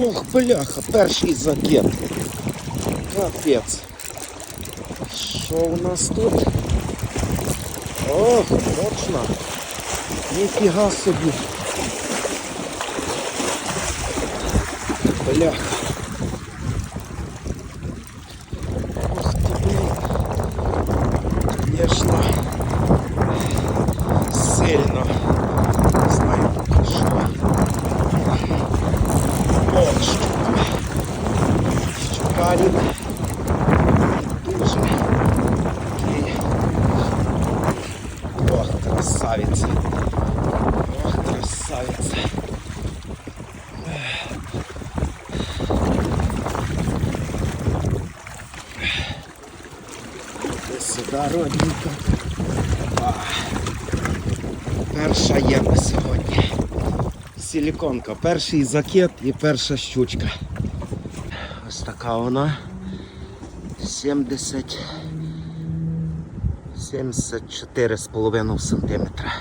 Ох, бляха, перший закид. Капець. Що у нас тут? Ох, точно. Ніфіга собі. Бляха. Ох ти, блін. Конечно. Сильно. Щукарик. Дуже. Ох, красавиця. Ох, красавиця. Сюди, родненько. Перша є на сьогодні. Силіконка, перший закид і перша щучка. Ось така вона. 70 74,5 сантиметра.